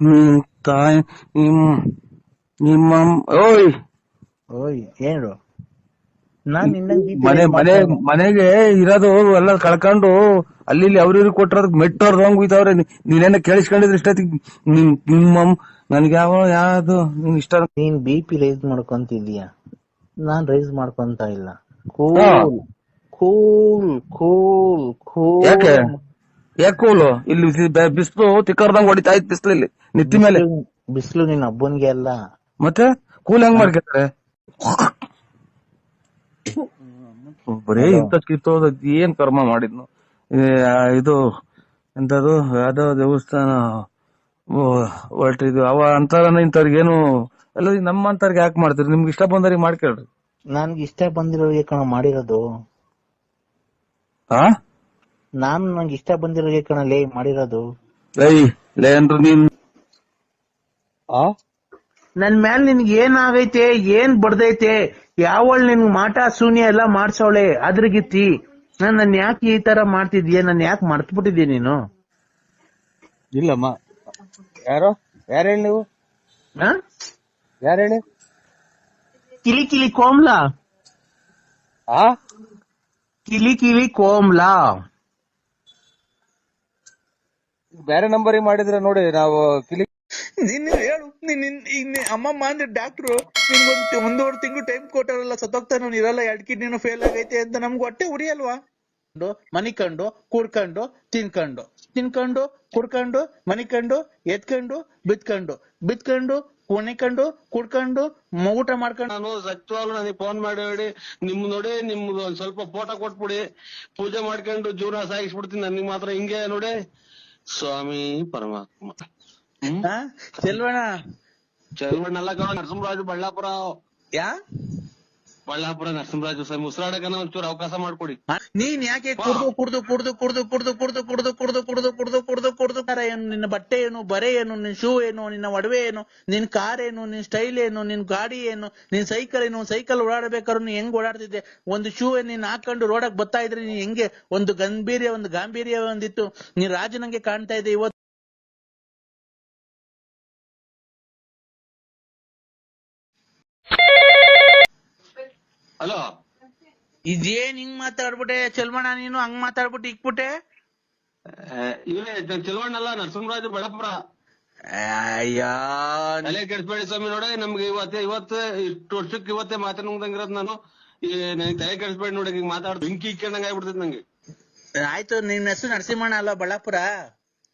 ನಿಮ್ ತಾಯಿ ನಿಮ್ ನಿಮ್ಮ ಓಯ್! ಓಯ್ ಏನು ನಾನ್ ಮನೆ ಮನೆ ಮನೆಗೆ ಇರೋದು ಎಲ್ಲ ಕಳ್ಕೊಂಡು ಅಲ್ಲಿ ಇಲ್ಲಿ ಅವ್ರಿವ್ರಿಗೆ ಅವ್ರದ್ದು ಮೆಟ್ಟೋರ್ದಂಗ್ ಹೋಯ್ತವ್ರೆ ನೀನೇನ ಕೇಳಿಸ್ಕೊಂಡಿದ್ರೆ ಇಷ್ಟೊತ್ತಿಗೆ ನಿಮ್ಮಮ್ಮ ನಿಮ್ಮ ನನ್ಗೆ ಯಾವ ಯಾವ್ದು ನಿನ್ ಇಷ್ಟ? ನೀನ್ ಬಿ ಪಿ ರೈಸ್ ಮಾಡ್ಕೊಂತಿದ್ಯಾ ನಾನ್ ರೈಸ್ ಮಾಡ್ಕೊಂತ ಇಲ್ಲ. ಕೂಲ್ ಕೂಲ್ ಕೂಲ್ ಕೂಲ್ ಯಾಕೆ? ಯಾಕೂಲು ಇಲ್ಲಿ ಬಿಸಿಲು ತಿಕ್ಕರ್ದಂಗ್ ಹೊಡಿತಾ ಇತ್ತು ಬಿಸಿಲು ಇಲ್ಲಿ. ನಿತ್ತಿ ಮೇಲೆ. ಬಿಸಿಲು ನಿನ್ ಹಬ್ಬನ್ಗೆ ಅಲ್ಲ. ಮತ್ತೆ? ಕೂಲ್ ಹೆಂಗ್ ಮಾಡ್ಕೊತಾರೆ? ಬರೀ ಇಂತ ಕಿತ್ತೋದ ಏನ್ ಕರ್ಮ ಮಾಡಿದ್ನು? ಇದು ಎಂತದು ಯಾವ್ದೋ ದೇವಸ್ಥಾನ ಹೊರಟಿದ್ವಿ ಅವ ಅಂತಾರನ ಇಂಥವ್ರಿಗೇನು ಏನು ಎಲ್ಲ ನಮ್ಮ ಅಂತವ್ರಿಗೆ ಯಾಕೆ ಮಾಡ್ತೀರಿ? ನಿಮ್ಗೆ ಇಷ್ಟ ಬಂದವ್ರಿಗೆ ಮಾಡ್ಕೇಳ್ರಿ. ನನ್ಗೆ ಇಷ್ಟ ಬಂದಿರೋರಿಗೆ ಕಣ ಮಾಡಿರೋದು. ಹಾ ನಾನು ನಂಗೆ ಇಷ್ಟ ಬಂದಿರೋ ಕಣ ಲೇ ಮಾಡಿರೋದು. ಲೈ ಲೇ ಅಂದ್ರು ನೀನ್. ನನ್ ಮ್ಯಾಲ್ ನಿನ್ಗೆ ಏನಾಗೈತೆ ಆಗೈತೆ ಏನ್ ಬಡ್ದೈತೆ ಯಾವಳ್ ನಿನ್ ಮಾಟ ಶೂನ್ಯ ಎಲ್ಲ ಮಾಡ್ಸವಳೆ ಅದ್ರಗಿತ್ತಿ. ನಾನ್ ನನ್ ಯಾಕೆ ಈ ತರ ಮಾಡ್ತಿದ್ಯ ನನ್ ಯಾಕೆ ಮರ್ತ್ಬಿಟ್ಟಿದ್ಯ ನೀನು? ಇಲ್ಲಮ್ಮ. ಯಾರೋ? ಯಾರು ಹೇಳಿ ನೀವು? ಆ? ಯಾರು ಹೇಳಿ? ಕಿಲಿ ಕಿಲಿ ಕೋಮ್ಲಾ. ಆ? ಕಿಲಿ ಕಿಲಿ ಕೋಮ್ಲಾ. ಬೇರೆ ನಂಬರಿಗೆ ಮಾಡಿದ್ರೆ ನೋಡಿ ನಾವು ಕ್ಲಿಕ್ ನಿನ್ನ ಹೇಳು ನಿನ್ ನಿನ್- ಇನ್ ಅಮ್ಮಮ್ಮ ಅಂದ್ರೆ ಡಾಕ್ಟ್ರು ನಿನ್ಗೊಂದ್ ಒಂದೂವರೆ ತಿಂಗಳು ಟೈಮ್ ಕೊಟ್ಟಾರಲ್ಲ ಸತ್ತೋಗ್ತಾ ನಾನು ಇರಲ್ಲ ಎರಡ್ ಕಿಡ್ನಿನೂ ಫೇಲ್ ಆಗೈತೆ ಅಂತ ನಮ್ಗೆ ಹೊಟ್ಟೆ ಉರಿಯಲ್ವಾ? ಮನಿಕಂಡು ಕುಡ್ಕೊಂಡು ತಿನ್ಕೊಂಡು. ತಿನ್ಕೊಂಡು ಕುಡ್ಕೊಂಡು ಮನಿಕಂಡು ಎತ್ಕೊಂಡು ಬಿತ್ಕೊಂಡು. ಬಿತ್ಕೊಂಡು ಕುಣಿಕೊಂಡು ಕುಡ್ಕೊಂಡು ಮ- ಊಟ ಮಾಡ್ಕೊಂಡು. ನಾನು ಸತ್ಯವಾಗ್ಲು ನನಗೆ ಫೋನ್ ಮಾಡಿ ಹೇಳಿ ನಿಮ್ ನೋಡಿ ನಿಮ್ದು ಒಂದ್ ಸ್ವಲ್ಪ ಫೋಟೋ ಕೊಟ್ಬಿಡಿ. ಪೂಜೆ ಮಾಡ್ಕೊಂಡು ಜೀವನ ಸಾಗಿಸ್ಬಿಡ್ತೀನಿ ನನಗೆ ಮಾತ್ರ ಹಿಂಗೆ ನೋಡಿ. స్వామి పరమాత్మ ಚೆಲ್ವಣ ಚೆಲ್ವಣ್ಣ ಅಲ್ಲ ಕಣ ನರಸಿಂಹರಾಜು ಬಳ್ಳಾಪುರ ಯಾ ಬಳ್ಳಾಪುರ ನರಸಿಂಹರಾಜು ಸ್ವಾಮಿ ಮುಸ್ರಾಡಕನ ಒಂಚೂರು ಅವಕಾಶ ಮಾಡ್ಕೊಡಿ? ನೀನ್ ಯಾಕೆ ಕುಡ್ದು ಕುಡ್ದು ಕುಡ್ದು ಕುಡ್ದು ಕುಡ್ದು ಕುಡ್ದು ಕುಡ್ದು ಕುಡ್ದು ಕುಡ್ದು ಕುಡ್ದು ಕುಡ್ದು ಕುಡ್ದು ಕರ ಏನು ನಿನ್ನ ಬಟ್ಟೆ ಏನು ಬರೆ ಏನು ನಿನ್ ಶೂ ಏನು ನಿನ್ನ ಒಡವೆ ಏನು ನಿನ್ ಕಾರ್ ಏನು ನಿನ್ ಸ್ಟೈಲ್ ಏನು ನಿನ್ ಗಾಡಿ ಏನು ನಿನ್ ಸೈಕಲ್ ಏನು ಸೈಕಲ್ ಓಡಾಡ್ಬೇಕಾದ್ರೆ ನೀನ್ ಹೆಂಗ್ ಓಡಾಡ್ತಿದ್ದೆ ಒಂದು ಶೂ ನೀನ್ ಹಾಕೊಂಡು ರೋಡಕ್ ಬರ್ತಾ ಇದ್ರೆ ನೀನ್ ಹೆಂಗೆ ಒಂದು ಗಂಭೀರ್ಯ ಒಂದು ಗಾಂಭೀರ್ಯ ಒಂದಿತ್ತು ನೀನ್ ರಾಜನಂಗೆ ಕಾಣ್ತಾ ಇದೆ ಇವತ್ತು ಹಲೋ? ಇದೇನ್ ಹಿಂಗ್ ಮಾತಾಡ್ಬಿಟ್ಟೆ ಚಲ್ಮಣ ನೀನು ಹಂಗ್ ಮಾತಾಡ್ಬಿಟ್ಟು ಇಕ್ಬಿಟ್ಟೆ? ಇವರೇ ಚಲವಣ್ಣಲ್ಲ ನರಸಿಂಹರಾಜ ಬಳ್ಳಾಪುರ ಅಯ್ಯೋ. ತಲೆ ಕೆಡಿಸ್ಬೇಡಿ ಸ್ವಾಮಿ ನೋಡಿ ನಮ್ಗೆ ಇವತ್ತೆ ಇವತ್ತು ಇಷ್ಟು ವರ್ಷಕ್ಕೆ ಇವತ್ತೇ ಮಾತಾಡಂಗಿರೋದು ನಾನು. ಈ ನನಗೆ ತಲೆ ಕೆಡಿಸ್ಬೇಡಿ ನೋಡಿ ಹಿಂಗ್ ಮಾತಾಡ್ ಬೆಂಕಿ ಕೇಳಂಗ ಆಗ್ಬಿಡ್ತೈತೆ ನಂಗೆ. ಆಯ್ತು ನಿನ್ನ ಹೆಸರು ನರಸಿಂಹಣ್ಣ ಅಲ್ಲ ಬಳ್ಳಾಪುರ?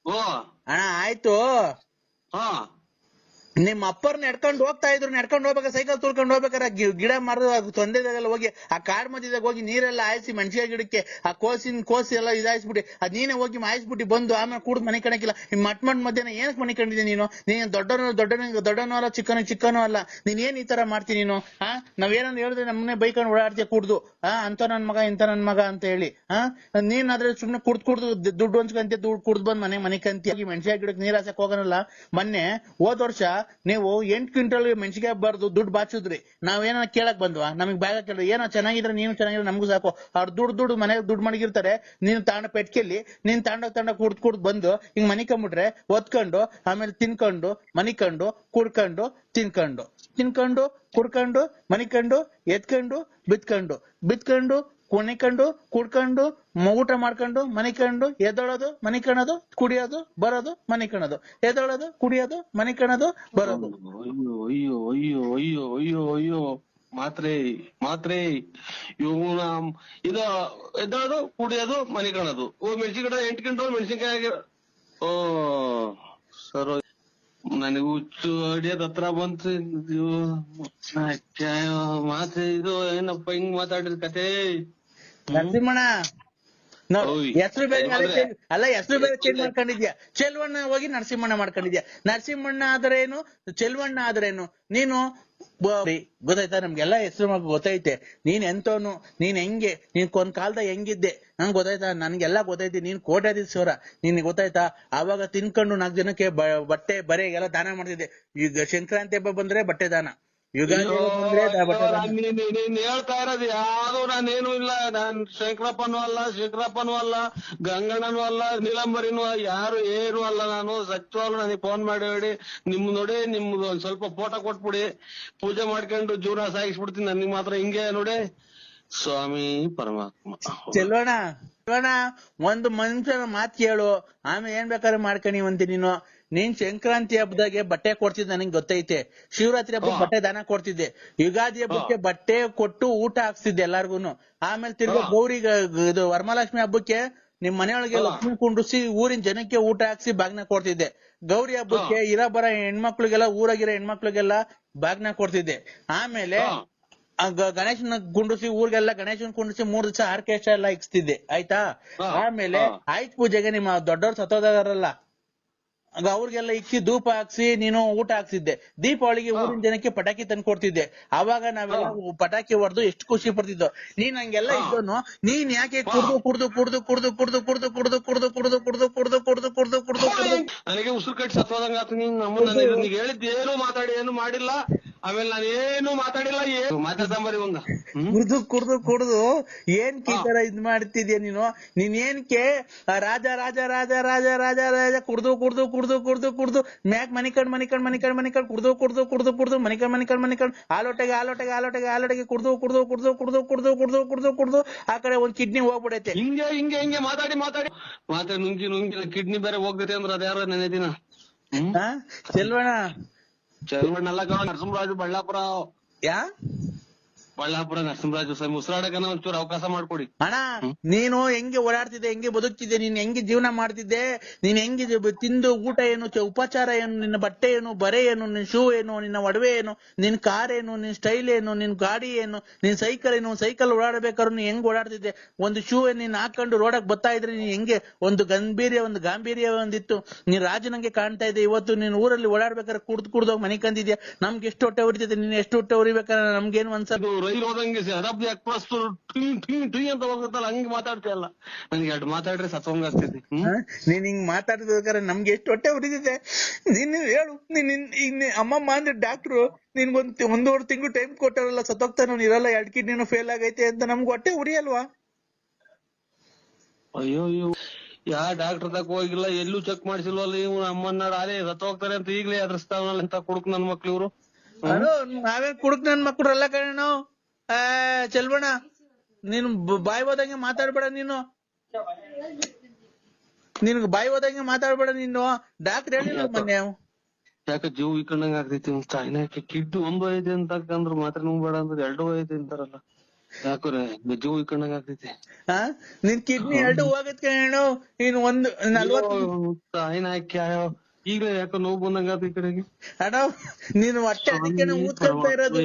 ಓ. ಅಣ್ಣ ಆಯ್ತು. ಹಾ. ನಿಮ್ ಅಪ್ಪರ್ ನಡ್ಕೊಂಡ್ ಹೋಗ್ತಾ ಇದ್ರು ನಡ್ಕೊಂಡ್ ಹೋಗ್ಬೇಕಾದ್ರೆ ಸೈಕಲ್ ತುಳ್ಕೊಂಡ್ ಹೋಗ್ಬೇಕಾರೆ ಗಿಡ ಮರದ ತೊಂದರೆದಾಗೆಲ್ಲ ಹೋಗಿ, ಆ ಕಾಡ್ ಮಧ್ಯದಾಗ ಹೋಗಿ ನೀರೆಲ್ಲ ಆಯಿಸಿ ಮೆಣಸಿನ ಗಿಡಕ್ಕೆ, ಆ ಕೋಸಿನ, ಕೋಸಿ ಎಲ್ಲ ಇದಾಯಿಸ್ಬಿಟ್ಟು ಅದ್ ನೀನೇ ಹೋಗಿ ಮಾಯಿಸ್ಬಿಟ್ಟು ಬಂದು ಆಮೇಲೆ ಕೂಡ ಮನೆ ಕಣಕ್ಕಿಲ್ಲ ಈ ಮಟ್ ಮಟ್ ಮಧ್ಯಾಹ್ನ ಏನಕ್ ಮನೆ ಕಂಡಿದ್ದೆ ನೀನು? ನೀನ್ ದೊಡ್ಡನು ದೊಡ್ಡನ ದೊಡ್ಡನೋ ಅಲ್ಲ ಚಿಕ್ಕನ ಚಿಕ್ಕನೋ ಅಲ್ಲ. ನೀನ್ ಏನ್ ಈ ತರ ಮಾಡ್ತೀನಿ ನೀನು? ಹಾ ನಾವೇನಂದ್ ಹೇಳಿದ್ರೆ ನಮ್ಮನೆ ಬೈಕೊಂಡು ಓಡಾಡ್ತೀಯ ಕುಡ್ದು. ಹಾ ಅಂತ ನನ್ ಮಗ ಇಂತ ನನ್ ಮಗ ಅಂತ ಹೇಳಿ. ಹಾ ನೀನ್ ಆದ್ರೆ ಸುಮ್ನೆ ಕುಡ್ದು ಕುಡ್ದು ದುಡ್ಡು ಹಂಚ್ಕಂತೀಯ, ದುಡ್ಡು ಕುಡ್ದು ಬಂದ್ ಮನೆ ಮನೆ ಕಂತಿ ಮೆಣಸಿನ ಗಿಡಕ್ಕೆ ನೀರ್ ಹಾಸಕ್ ಹೋಗೋನಲ್ಲ. ಮೊನ್ನೆ ಹೋದ್ ವರ್ಷ ನೀವು ಎಂಟ್ ಕ್ವಿಂಟಲ್ ಮೆಣಸಿಗೆ ಬರ್ದು ದುಡ್ಡು ಬಾಚಿದ್ರಿ. ನಾವೇನ ಕೇಳಕ್ ಬಂದ್ವಾ? ನಮಗ್ ಬ್ಯಾಗ ಕೇಳ್ರಿ ಏನೋ ಚೆನ್ನಾಗಿದ್ರೆ ನೀನು ಚೆನ್ನಾಗಿದ್ರೆ ನಮಗೂ ಸಾಕು. ಅವ್ರು ದುಡ್ಡು ದುಡ್ಡು ಮನೆಗೆ ದುಡ್ಡು ಮಡಗಿರ್ತಾರೆ. ನೀನ್ ತಾಂಡ ಪೆಟ್ಕೆಲ್ಲಿ, ನೀನ್ ತಾಂಡ ತಾಂಡ ಕುಡ್ದು ಕುಡ್ದು ಬಂದು ಹಿಂಗ್ ಮನಿಕೊಂಬಿಟ್ರೆ ಒತ್ಕೊಂಡು ಆಮೇಲೆ ತಿನ್ಕೊಂಡು, ಮನಿಕೊಂಡು, ಕುಡ್ಕೊಂಡು, ತಿನ್ಕೊಂಡು. ತಿನ್ಕೊಂಡು, ಕುಡ್ಕೊಂಡು, ಮನಿಕೊಂಡು ಎತ್ಕೊಂಡು ಬಿತ್ಕೊಂಡು ಬಿತ್ಕೊಂಡು ಕುಣಿಕೊಂಡು, ಕುಡ್ಕೊಂಡು ಊಟ ಮಾಡ್ಕೊಂಡು, ಮನಿಕೊಂಡು, ಎದ್ದೊಳೋದು, ಮನಿಕಣೋದು, ಕುಡಿಯೋದು, ಬರೋದು, ಮನಿಕಣದು. ಎದ್ದೊಳೋದು, ಕುಡಿಯೋದು, ಮನಿಕಣದು, ಬರೋದು. ಅಯ್ಯೋ ಅಯ್ಯೋ ಅಯ್ಯೋ ಅಯ್ಯೋ ಅಯ್ಯೋ ಮಾತ್ರೆ ಮಾತ್ರೆ. ಇವನ ಇದು ಎದ್ದೋದು ಕುಡಿಯೋದು ಮನೆ ಕಾಣೋದು ಓ ಎಂಟು ಗಂಟೆ ಮೆಣಸಿನ್ಕಾಯಿ ಓ ಸರ್ ನನಗೆ ಹುಚ್ಚು ಹೊಡಿಯೋದ್ ಹತ್ರ ಬಂತು. ನೀವು ಮಾತ್ರೆ ಇದು ಏನಪ್ಪ ಹಿಂಗ್ ಮಾತಾಡಿದ್ ಕತೆ ನರಸಿಂಹಣ್ಣ ಹೆಸರು ಬೇರೆ ಅಲ್ಲ ಹೆಸರು ಬೇರೆ ಚೇಂಜ್ ಮಾಡ್ಕೊಂಡಿದ್ಯಾ? ಚೆಲ್ವಣ್ಣ ಹೋಗಿ ನರಸಿಂಹಣ್ಣ ಮಾಡ್ಕೊಂಡಿದ್ಯಾ? ನರಸಿಂಹಣ್ಣ ಆದ್ರೇನು? ಚೆಲ್ವಣ್ಣ ಆದ್ರೇನು? ನೀನು ಬ- ಗೊತ್ತಾಯ್ತಾ? ನಮ್ಗೆಲ್ಲ ಹೆಸರು ಮಗು ಗೊತ್ತೈತೆ. ನೀನ್ ಎಂತವನು ನೀನ್ ಹೆಂಗೆ? ನೀನ್ ಒಂದ್ ಕಾಲದ ಹೆಂಗಿದ್ದೆ? ನಂಗ್ ಗೊತ್ತಾಯ್ತಾ? ನನ್ಗೆಲ್ಲ ಗೊತ್ತೈತಿ. ನೀನ್ ಕೋಟ್ಯಾಧೀಶ್ವರ ನಿನ್ ಗೊತ್ತಾಯ್ತಾ? ಆವಾಗ ತಿನ್ಕೊಂಡು ನಾಲ್ಕು ಜನಕ್ಕೆ ಬಟ್ಟೆ ಬರೆ ಎಲ್ಲ ದಾನ ಮಾಡ್ತಿದ್ದೆ. ಈಗ ಸಂಕ್ರಾಂತಿ ಹಬ್ಬ ಬಂದ್ರೆ ಬಟ್ಟೆ ದಾನ. ನೀನ್- ಹೇಳ್ತಾ ಇರೋದು ಯಾವ್ದು ನಾನೇನು ಇಲ್ಲ. ನಾನ್ ಶಂಕರಪ್ಪನೂ ಅಲ್ಲ ಶಂಕರಪ್ಪನೂ ಅಲ್ಲ ಗಂಗಣ್ಣನೂ ಅಲ್ಲ ನೀಲಂಬರಿನೂ ಯಾರು ಏನು ಅಲ್ಲ ನಾನು. ಸತ್ಯವಾಗ್ಲು ನನಗೆ ಫೋನ್ ಮಾಡಿ ಹೇಳಿ. ನಿಮ್ ನೋಡಿ ನಿಮ್ದು ಒಂದ್ ಸ್ವಲ್ಪ ಫೋಟೋ ಕೊಟ್ಬಿಡಿ. ಪೂಜೆ ಮಾಡ್ಕೊಂಡು ಜೀವನ ಸಾಗಿಸ್ಬಿಡ್ತೀನಿ. ನನಗೆ ಮಾತ್ರ ಹಿಂಗೆ ನೋಡಿ. ಸ್ವಾಮಿ ಪರಮಾತ್ಮ. ಚೆಲ್ಲೋಣ. ಒಂದು ಮನುಷ್ಯನ ಮಾತು ಕೇಳು. ಆಮೇಲೆ ಏನ್ ಬೇಕಾದ್ರೆ ಅಂತೀನಿ ನೀನು. ನೀನ್ ಸಂಕ್ರಾಂತಿ ಹಬ್ಬದಾಗೆ ಬಟ್ಟೆ ಕೊಡ್ತಿದ್ದೆ ನನಗೆ ಗೊತ್ತೈತೆ. ಶಿವರಾತ್ರಿ ಹಬ್ಬಕ್ಕೆ ಬಟ್ಟೆ ದಾನ ಕೊಡ್ತಿದ್ದೆ. ಯುಗಾದಿ ಹಬ್ಬಕ್ಕೆ ಬಟ್ಟೆ ಕೊಟ್ಟು ಊಟ ಹಾಕ್ಸ್ತಿದ್ದೆ ಎಲ್ಲಾರ್ಗುನು. ಆಮೇಲೆ ತಿರ್ಗಾ ಗೌರಿಗ ಗೌರಿ ಇದು ವರಮಹಾಲಕ್ಷ್ಮಿ ಹಬ್ಬಕ್ಕೆ ನಿಮ್ ಮನೆಯೊಳಗೆ. ಲಕ್ಷ್ಮಿ ಕುಂಡ್ರಿಸಿ ಊರಿನ ಜನಕ್ಕೆ ಊಟ ಹಾಕ್ಸಿ ಬಾಗ್ನ ಕೊಡ್ತಿದ್ದೆ. ಗೌರಿ ಹಬ್ಬಕ್ಕೆ ಇರ ಬರ ಹೆಣ್ಮಕ್ಳಿಗೆಲ್ಲ ಊರಾಗಿರೋ ಹೆಣ್ಮಕ್ಳಿಗೆಲ್ಲ ಬಾಗ್ನ ಕೊಡ್ತಿದ್ದೆ. ಆಮೇಲೆ ಗಣೇಶನ ಕುಂಡ್ರಿಸಿ ಊರ್ಗೆಲ್ಲ ಗಣೇಶನ್ ಕುಂಡ್ರಿಸಿ ಮೂರ್ ದಿವಸ ಆರ್ಕೆಸ್ಟ್ರಾ ಎಲ್ಲ ಇಕ್ಸ್ತಿದ್ದೆ. ಆಯ್ತಾ? ಆಮೇಲೆ ಆಯುಧ ಆಯ್ತ್ ಪೂಜೆಗೆ ನಿಮ್ಮ ದೊಡ್ಡವ್ರು ಸತ್ತೋದಾರಲ್ಲ ಅವ್ರಿಗೆಲ್ಲ ಇಕ್ಕಿ ಧೂಪ ಹಾಕ್ಸಿ ನೀನು ಊಟ ಹಾಕ್ಸಿದ್ದೆ ದೀಪಾವಳಿಗೆ. ಊರಿನ ಜನಕ್ಕೆ ಪಟಾಕಿ ತಂದು ಕೊಡ್ತಿದ್ದೆ ಅವಾಗ ನಾವೆಲ್ಲ ಪಟಾಕಿ ಹೊಡೆದು ಎಷ್ಟು ಖುಷಿ ಪಡ್ತಿದ್ದೋ ನೀನ್ ಹಂಗೆಲ್ಲ. ಇದ್ದೋನು ನೀನ್ ಯಾಕೆ. ಕುಡ್ದು ಕುಡ್ದು ಕುಡ್ದು ಕುಡ್ದು ಕುಡ್ದು ಕುಡ್ದು ಕುಡ್ದು ಕುಡ್ದು ಕುಡ್ದು ಕುಡ್ದು ಕುಡ್ದು ಕುಡ್ದು ಕುಡ್ದು ಕುಡ್ದು ಕುಡ್ದು ನನಗೆ ಉಸಿರು ಕಟ್ಟಿ ಸತ್ತೋದಂಗ ಆತು ನೀನ್ ನಮ್ಮ ನನಗೆ ನಿನಗೆ ಹೇಳಿದ್ದು ಏನು ಮಾತಾಡಿ ಏನು ಮಾಡಿಲ್ಲ ಆಮೇಲೆ ನಾನು ಏನು ಮಾತಾಡಿಲ್ಲ ಏನು ಮಾತಾಡ್ಸಂಬರಿ ಕುಡ್ದು ಕುಡ್ದು ಕುಡ್ದು ಏನ್ ಈ ತರ ಇದ್ ಮಾಡ್ತಿದ್ಯಾ ನೀನು ನೀನ್ ಏನ್ಕೆ ರಾಜ ರಾಜ ರಾಜ ರಾಜ ರಾಜ ರಾಜ ಕುಡ್ದು ಕುಡ್ದು ಕುಡ್ದು ಕುಡ್ದು ಕುಡ್ದು ಮ್ಯಾಕ್ ಮನಿಕಂಡ್ ಮನಿಕಂಡ್ ಮನಿಕಂಡ್ ಮನಿಕಂಡ್ ಕುಡ್ದು ಕುಡ್ದು ಕುಡ್ದು ಕುಡ್ದು ಮನಿಕಂಡ್ ಮನಿಕಂಡ್ ಮನಿಕಂಡ್ ಆಲೋಟೆಗೆ ಆಲೋಟೆಗೆ ಆಲೋಟೆಗೆ ಆಲೋಟೆಗೆ ಕುಡ್ದು ಕುಡ್ದು ಕುಡ್ದು ಕುಡ್ದು ಕುಡ್ದು ಕುಡ್ದು ಕುಡ್ದು ಕುಡ್ದು ಆ ಕಡೆ ಒಂದ್ ಕಿಡ್ನಿ ಹೋಗ್ಬಿಡೈತೆ ಹಿಂಗೆ ಹಿಂಗೆ ಹಿಂಗೆ ಮಾತಾಡಿ ಮಾತಾಡಿ ಮಾತಾಡಿ ನುಂಗಿ ನುಂಗಿ ಕಿಡ್ನಿ ಬೇರೆ ಹೋಗ್ತೈತೆ ಅಂದ್ರೆ ಅದ್ಯಾರೋ ನೆನೆ ದಿನ ಚೆಲ್ವಣ ಚಲವಣ್ಣಲ್ಲ ಕಣ ನರಸಿಂಹರಾಜು ಬಳ್ಳಾಪುರ ಯಾ ಬಳ್ಳಾಪುರ ನರಸಿಂಹರಾಜ ಸ್ವಾಮಿ ಉಸಿರಾಡಕನ ಒಂಚೂರು ಅವಕಾಶ ಮಾಡ್ಕೊಡಿ. ಅಣ್ಣ ನೀನು ಹೆಂಗೆ ಓಡಾಡ್ತಿದ್ದೆ ಹೆಂಗೆ ಬದುಕ್ತಿದ್ದೆ ನೀನ್ ಹೆಂಗೆ ಜೀವನ ಮಾಡ್ತಿದ್ದೆ ನೀನ್ ಹೆಂಗೆ ತಿಂದು ಊಟ ಏನು ಚ- ಉಪಚಾರ ಏನು ನಿನ್ನ ಬಟ್ಟೆ ಏನು ಬರೆ ಏನು ನಿನ್ ಶೂ ಏನು ನಿನ್ನ ಒಡವೆ ಏನು ನಿನ್ ಕಾರ್ ಏನು ನಿನ್ ಸ್ಟೈಲ್ ಏನು ನಿನ್ ಗಾಡಿ ಏನು ನಿನ್ ಸೈಕಲ್ ಏನು ಸೈಕಲ್ ಓಡಾಡ್ಬೇಕಾದ್ರೆ ನೀನ್ ಹೆಂಗ್ ಓಡಾಡ್ತಿದ್ದೆ? ಒಂದು ಶೂ ನೀನ್ ಹಾಕೊಂಡು ರೋಡಕ್ ಬರ್ತಾ ಇದ್ರೆ ನೀನ್ ಹೆಂಗೆ? ಒಂದು ಗಂಭೀರ್ಯ ಒಂದು ಗಾಂಭೀರ್ಯ ಒಂದಿತ್ತು. ನೀನ್ ರಾಜನಂಗೆ ಕಾಣ್ತಾ ಇದೆ ಇವತ್ತು ನೀನ್ ಊರಲ್ಲಿ ಓಡಾಡ್ಬೇಕಾದ್ರೆ ಕುಡ್ದು ಕುಡ್ದೋಗ್ ಮನೆ ಕಂದಿದ್ಯಾ? ನಮ್ಗೆ ಎಷ್ಟು ಹೊಟ್ಟೆ ಉರಿತಿದೆ ನೀನ್ ಎಷ್ಟು ಹೊಟ್ಟೆ ಉರಿಬೇಕಾದ್ರೆ ನಮ್ಗೇನು ಅನ್ಸ ಇದು ರೈಲ್ ಹೋದಂಗೆ ಶತಾಬ್ದಿ ಎಕ್ಸ್ಪ್ರೆಸ್ ಟಿಂಗ್ ಟಿಂಗ್ ಟಿಂಗ್ ಅಂತ ಹೋಗುತ್ತಲ್ಲ ಹಂಗೆ ಮಾತಾಡ್ತೀಯಲ್ಲ ನನ್ಗೆ ಎರಡು ಮಾತಾಡ್ರೆ ಸತ್ವಂಗ ಆಗ್ತೈತಿ? ನೀನ್ ಹಿಂಗ್ ಮಾತಾಡ್ಬೇಕಾದ್ರೆ ನಮ್ಗೆ ಎಷ್ಟು ಹೊಟ್ಟೆ ಉರಿದಿದೆ ನೀನ್ ಹೇಳು. ನೀನ್ ನೀನ್- ಈಗ ನೀ- ಅಮ್ಮಮ್ಮ ಅಂದ್ರೆ ಡಾಕ್ಟ್ರು ನಿನ್ಗೊಂದ್ ಒಂದೂವರೆ ತಿಂಗಳು ಟೈಮ್ ಕೊಟ್ಟಾರಲ್ಲ ಸತ್ತೋಗ್ತಾ ನಾನು ಇರಲ್ಲ ಎರಡ್ ಕಿಡ್ನಿನೂ ಫೇಲ್ ಆಗೈತೆ ಅಂತ ನಮ್ಗೆ ಹೊಟ್ಟೆ ಉರಿಯಲ್ವಾ? ಅಯ್ಯೋ ಅಯ್ಯೋ. ಯಾ ಡಾಕ್ಟರ್ ತಕ ಹೋಗಿಲ್ಲ ಎಲ್ಲೂ ಚೆಕ್ ಮಾಡಿಸಿಲ್ವಲ್ಲ ಇವ್ ಅಮ್ಮನ್ನ ಅದೇ ಸತ್ ಹೋಗ್ತಾರೆ ಅಂತ ಈಗಲೇ ಅದ್ರಸ್ತಾವನಲ್ಲ ಅಂತ ಕುಡುಕ್ ನನ್ ಮಕ್ಳು ಇವ್ರು. ನಾವೇ ಕುಡುಕ್ ನನ್ ಮಕ್ಳು ಅಲ್ಲ ಕಣ ಆ ಚೆಲ್ಬಣ ನೀನು ಬಾಯಿ ಹೋದಂಗೆ ಮಾತಾಡ್ಬೇಡ ನೀನು. ನಿನ್ಗೆ ಬಾಯಿ ಹೋದಂಗೆ ಮಾತಾಡ್ಬೇಡ ನೀನು. ಡಾಕ್ಟರ್ ಹೇಳಿಲ್ಲ ಮೊನ್ನೆ ಯಾಕೆ ಜೀವ ಇಕ್ಕಂಡಂಗ ಆಗ್ತೈತಿ ಚಾಯ್ನ ಕಿಡ್ಡು ಒಂದ್ ಐದು ಅಂತ ಅಂದ್ರೆ ಮಾತ್ರ ಬೇಡ ಅಂದ್ರೆ ಎರಡು ಐದು ಅಂತಾರಲ್ಲ. ಯಾಕ್ರೆ ಜೀವ ಇಕ್ಕಂಡಂಗ ಆಗ್ತೈತಿ. ನಿನ್ ಕಿಡ್ನಿ ಎರಡು ಹೋಗತ್ ಕಣ ನೀನ್ ಒಂದು ನಲ್ವತ್ತು ಚಾಯ್ನ ಹಾಕಿ ಈಗಲೇ ಯಾಕೋ ನೋವು ಬಂದಂಗ ಆತ ಈ ಕಡೆಗೆ? ಅಣ್ಣ ನೀನು ಹೊಟ್ಟೆ ಅದಕ್ಕೆ ಊದ್ಕೊಂತ ಇರೋದು.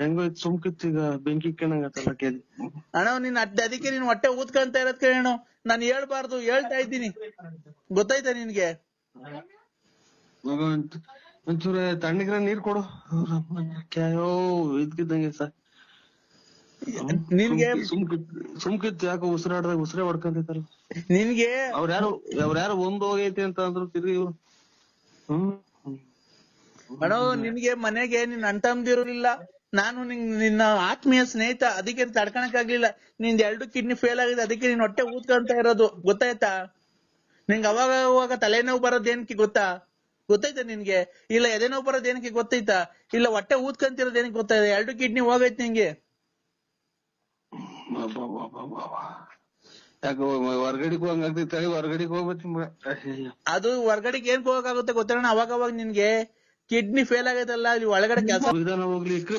ಹೆಂಗೋ ಸುಮ್ಕಿತ್ತು ಈಗ ಬೆಂಕಿ ಇಕ್ಕಂಡಂಗ ಆತಲ್ಲ ಕೇಳಿ. ಅಣ್ಣ ನೀನ್ ಅಡ್ಡ ಅದಕ್ಕೆ ನೀನ್ ಹೊಟ್ಟೆ ಊದ್ಕೊಂತ ಇರೋದ್ ಕೇಳೋ ನಾನು ಹೇಳ್ಬಾರ್ದು ಹೇಳ್ತಾ ಇದ್ದೀನಿ. ಗೊತ್ತಾಯ್ತಾ ನಿನ್ಗೆ? ಒಂಚೂರ ಒಂಚ್- ಒಂಚೂರು ತಣ್ಣಗಿರ ನೀರ್ ಕೊಡು. ಕ್ಯಾಯೋ ಇದ್ಕಿದ್ದಂಗೆ ಸರ್ ನಿನ್ಗೆ ಸುಮ್ಕಿತ್ ಯಾಕೋ ಉಸಿರಾಡ್ದಾಗ ಉಸಿರೇ ಹೊಡ್ಕೊಂತೈತಲ್ಲ ನಿನ್ಗೆ ಅವ್ರ ಯಾರು ಒಂದ್ ಹೋಗೈತಿ ಅಂತ ಅಂದ್ರು ತಿರ್ಗಿ ಇವ್ರು. ಅಣ್ಣ ನಿನ್ಗೆ ಮನೆಗೆ ನಿನ್ ಅಣ್ತಂದಿರಲಿಲ್ಲ ನಾನು ನಿನ್ ನಿನ್ನ ಆತ್ಮೀಯ ಸ್ನೇಹಿತ ಅದಕ್ಕೆ ತಡ್ಕಣಕ್ ಆಗ್ಲಿಲ್ಲ ನಿಂದ್ ಎರಡು ಕಿಡ್ನಿ ಫೇಲ್ ಆಗಿದೆ ಅದಕ್ಕೆ ನೀನ್ ಹೊಟ್ಟೆ ಊದ್ಕೊಂತ ಇರೋದು. ಗೊತ್ತಾಯ್ತಾ? ನಿಂಗ್ ಅವಾಗ ಅವಾಗ ತಲೆನೋವು ಬರೋದ್ ಏನಕ್ಕೆ ಗೊತ್ತಾ? ಗೊತ್ತೈತಾ ನಿನ್ಗೆ? ಇಲ್ಲ ಎದೆನೋವು ಬರೋದ್ ಏನಕ್ಕೆ ಗೊತ್ತೈತಾ ಇಲ್ಲ ಹೊಟ್ಟೆ ಊದ್ಕೊಂತಿರೋದ್ ಏನಕ್ಕೆ ಗೊತ್ತಾಯ್ತಾ? ಎರಡು ಕಿಡ್ನಿ ಹೋಗೈತ್ ನಿಂಗೆ. ಯಾಕೋ ಹೊರ್ಗಡೆಗ್ ಹೋಗಂಗ್ ಆಗ್ತೈತಿ ಹೊರ್ಗಡೆಗ್ ಹೋಗ್ಬೇಕು ಅದು ಹೊರ್ಗಡೆಗೆ ಏನ್ ಹೋಗಕ್ಕಾಗುತ್ತೆ ಗೊತ್ತಣ್ಣ ಅವಾಗ ಅವಾಗ ನಿನ್ಗೆ ಕಿಡ್ನಿ ಫೇಲ್ ಆಗೈತಲ್ಲ ಇಲ್ಲಿ ಒಳಗಡೆ ಕೆಲಸ ಹೋಗ್ಲಿ ಇಕ್ರಿ